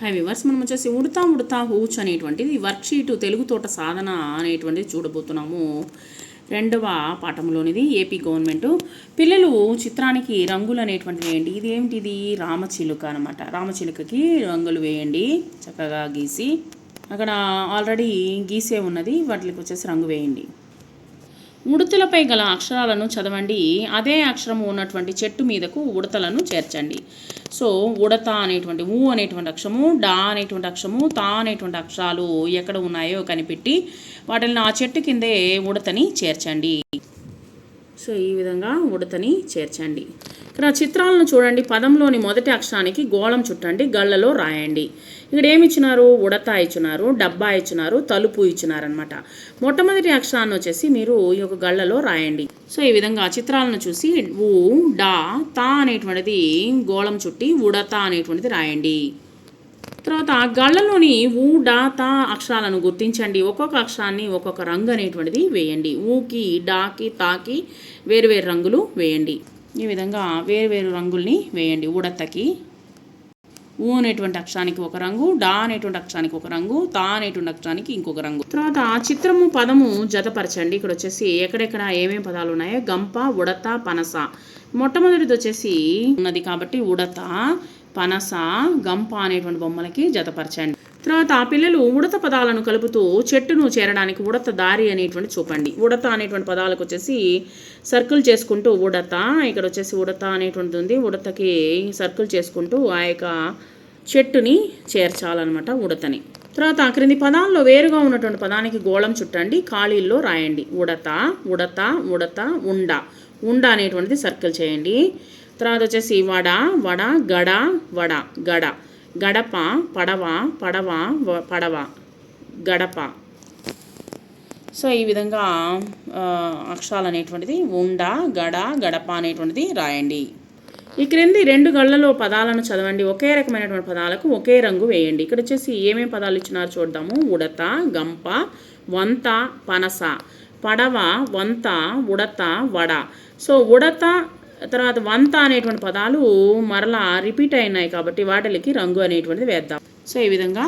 High viewers మనం వచ్చేసి Udatha Udatha which అనేటువంటిది వర్క్షీటు తెలుగు తోట సాధన అనేటువంటిది చూడబోతున్నాము. రెండవ పాఠంలోనిది ఏపీ గవర్నమెంట్. పిల్లలు చిత్రానికి రంగులు అనేటువంటివి వేయండి. ఇది ఏమిటిది రామచిలుక అనమాట రామచిలుకకి రంగులు వేయండి. చక్కగా గీసి. అక్కడ ఆల్రెడీ గీసే ఉన్నది. వాటికి వచ్చేసి రంగు వేయండి. ఉడతలపై గల అక్షరాలను చదవండి. అదే అక్షరము ఉన్నటువంటి చెట్టు మీదకు ఉడతలను చేర్చండి. సో ఉడత అనేటువంటి ఊ అనేటువంటి అక్షరము డా అనేటువంటి అక్షము తా అనేటువంటి అక్షరాలు ఎక్కడ ఉన్నాయో కనిపెట్టి వాటిని ఆ చెట్టు కిందే ఉడతని చేర్చండి. సో ఈ విధంగా ఉడతని చేర్చండి. ఇక్కడ చిత్రాలను చూడండి. పదంలోని మొదటి అక్షరానికి గోళం చుట్టండి. గళ్ళలో రాయండి. ఇక్కడ ఏమి ఇచ్చినారు? ఉడత ఇచ్చినారు డబ్బా ఇచ్చినారు తలుపు ఇచ్చినారనమాట మొట్టమొదటి అక్షరాన్ని వచ్చేసి మీరు ఈ యొక్క గళ్ళలో రాయండి. సో ఈ విధంగా చిత్రాలను చూసి ఊ డా తా అనేటువంటిది గోళం చుట్టి ఉడత అనేటువంటిది రాయండి. తర్వాత గళ్ళలోని ఊ డా తా అక్షరాలను గుర్తించండి. ఒక్కొక్క అక్షరాన్ని ఒక్కొక్క రంగు అనేటువంటిది వేయండి. ఊకి డాకి తాకి వేరువేరు రంగులు వేయండి. ఈ విధంగా వేరువేరు రంగుల్ని వేయండి. ఉడతకి ఊ అనేటువంటి అక్షరానికి ఒక రంగు డా అనేటువంటి అక్షరానికి ఒక రంగు తా అనేటువంటి అక్షరానికి ఇంకొక రంగు. తర్వాత చిత్రము పదము జతపరచండి. ఇక్కడ వచ్చేసి ఎక్కడెక్కడ ఏమేమి పదాలు ఉన్నాయో. గంప ఉడత పనస. మొట్టమొదటిది వచ్చేసి ఉన్నది కాబట్టి ఉడత. పనస గంప అనేటువంటి బొమ్మలకి జతపరచండి తర్వాత ఆ పిల్లలు ఉడత పదాలను కలుపుతూ చెట్టును చేరడానికి ఉడత దారి అనేటువంటి చూపండి. ఉడత అనేటువంటి పదాలకు వచ్చేసి సర్కిల్ చేసుకుంటూ ఉడత ఇక్కడ వచ్చేసి ఉడత అనేటువంటిది ఉంది. ఉడతకి సర్కిల్ చేసుకుంటూ ఆ యొక్క చెట్టుని చేర్చాలన్నమాట ఉడతని. తర్వాత ఆ క్రింది పదాల్లో వేరుగా ఉన్నటువంటి పదానికి గోళం చుట్టండి ఖాళీల్లో రాయండి. ఉడత ఉడత ఉడత ఉండ. ఉండ అనేటువంటిది సర్కిల్ చేయండి. తర్వాత వచ్చేసి వడ వడ గడ వడ గడ. గడప పడవ పడవ వ- పడవ. గడప. సో ఈ విధంగా అక్షరాలు అనేటువంటిది ఉండ గడ గడప అనేటువంటిది రాయండి. ఈ క్రింది రెండు గళ్ళలో పదాలను చదవండి. ఒకే రకమైనటువంటి పదాలకు ఒకే రంగు వేయండి. ఇక్కడ వచ్చేసి ఏమేమి పదాలు ఇచ్చినారో చూద్దాము. ఉడత గంప వంత పనస. పడవ వంత ఉడత వడ. సో ఉడత తర్వాత వంత అనేటువంటి పదాలు మరలా రిపీట్ అయినాయి కాబట్టి వాటికి రంగు అనేటువంటిది వేద్దాం. సో ఈ విధంగా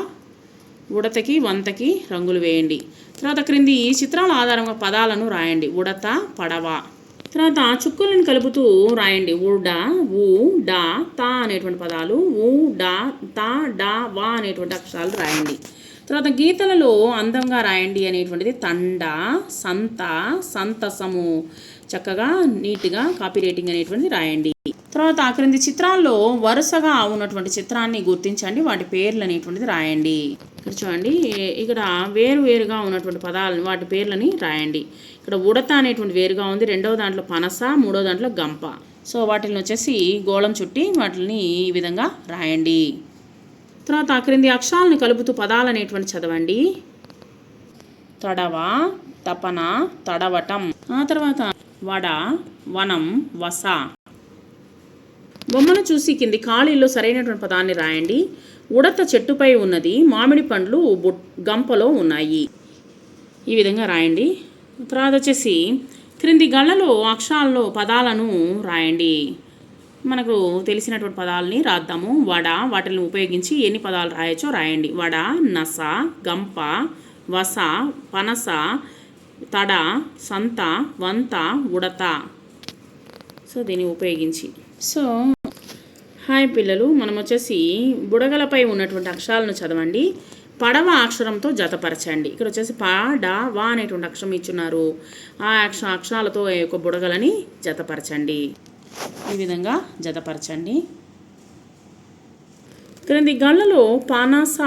ఉడతకి వంతకి రంగులు వేయండి. తర్వాత క్రింది ఈ చిత్రాల ఆధారంగా పదాలను రాయండి. ఉడత పడవ. తర్వాత చుక్కలను కలుపుతూ రాయండి. ఉడ ఊ డా తా అనేటువంటి పదాలు. ఊ డా తా డా వా అనేటువంటి అక్షరాలు రాయండి. తర్వాత గీతలలో అందంగా రాయండి అనేటువంటిది తండ సంత సంతసము. చక్కగా నీట్గా కాపీ రేటింగ్ అనేటువంటిది రాయండి. తర్వాత ఆ క్రింది చిత్రాల్లో వరుసగా ఉన్నటువంటి చిత్రాన్ని గుర్తించండి వాటి పేర్లు అనేటువంటిది రాయండి. ఇక్కడ చూడండి ఇక్కడ వేరు వేరుగా ఉన్నటువంటి పదాలను వాటి పేర్లని రాయండి. ఇక్కడ ఉడత అనేటువంటి వేరుగా ఉంది రెండవ దాంట్లో పనస మూడో దాంట్లో గంప. సో వాటిని వచ్చేసి గోళం చుట్టి వాటిని ఈ విధంగా రాయండి. తర్వాత ఆ క్రింది అక్షరాలను కలుపుతూ పదాలు అనేటువంటి చదవండి. తడవ తపన తడవటం. ఆ తర్వాత వడ వనం వస. బొమ్మను చూసి కింది ఖాళీలో సరైనటువంటి పదాన్ని రాయండి. ఉడత చెట్టుపై ఉన్నది మామిడి పండ్లు గంపలో ఉన్నాయి. ఈ విధంగా రాయండి. తర్వాత వచ్చేసి క్రింది గళ్ళలో అక్షరాల్లో పదాలను రాయండి. మనకు తెలిసినటువంటి పదాలని రాద్దాము. వడ వాటిని ఉపయోగించి ఎన్ని పదాలు రాయొచ్చో రాయండి. వడ నస గంప వస పనస తడ సంత వంత ఉడత. సో దీన్ని ఉపయోగించి. సో హాయ్ పిల్లలు మనం వచ్చేసి బుడగలపై ఉన్నటువంటి అక్షరాలను చదవండి. పడవ అక్షరంతో జతపరచండి. ఇక్కడ వచ్చేసి ప డ వా అనేటువంటి అక్షరం ఇచ్చున్నారు. ఆ అక్ష అక్షరాలతో యొక్క బుడగలని జతపరచండి. ఈ విధంగా జతపరచండి. క్రింది గళ్ళలో పానాస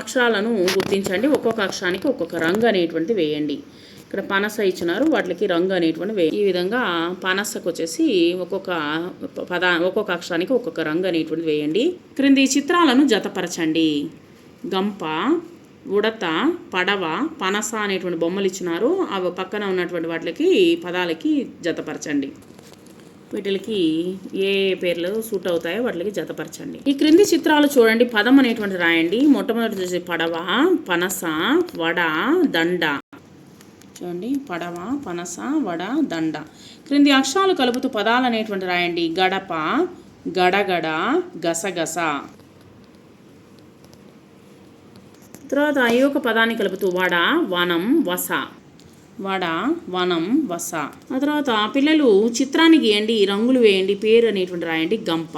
అక్షరాలను గుర్తించండి. ఒక్కొక్క అక్షరానికి ఒక్కొక్క రంగు అనేటువంటిది వేయండి. ఇక్కడ పనస ఇచ్చినారు. వాటికి రంగు అనేటువంటి వే ఈ విధంగా పనసకు వచ్చేసి ఒక్కొక్క పదా ఒక్కొక్క అక్షరానికి ఒక్కొక్క రంగు అనేటువంటిది వేయండి. క్రింది చిత్రాలను జతపరచండి. గంప ఉడత పడవ పనస అనేటువంటి బొమ్మలు ఇచ్చినారు. అవి పక్కన ఉన్నటువంటి వాటికి పదాలకి జతపరచండి. వీటికి ఏ ఏ పేర్లు సూట్ అవుతాయో వాటికి జతపరచండి. ఈ క్రింది చిత్రాలు చూడండి. పదం అనేటువంటి రాయండి. మొట్టమొదటి చూసి పడవ పనస వడ దండ. చూడండి. పడవ పనస వడ దండ. క్రింది అక్షరాలు కలుపుతూ పదాలు అనేటువంటి రాయండి. గడప గడగడ గసగస. తర్వాత ఈ పదాన్ని కలుపుతూ వడ వనం వస. వడ వనం వస. ఆ తర్వాత పిల్లలు చిత్రానికి గీయండి రంగులు వేయండి పేరు అనేటువంటి రాయండి గంప.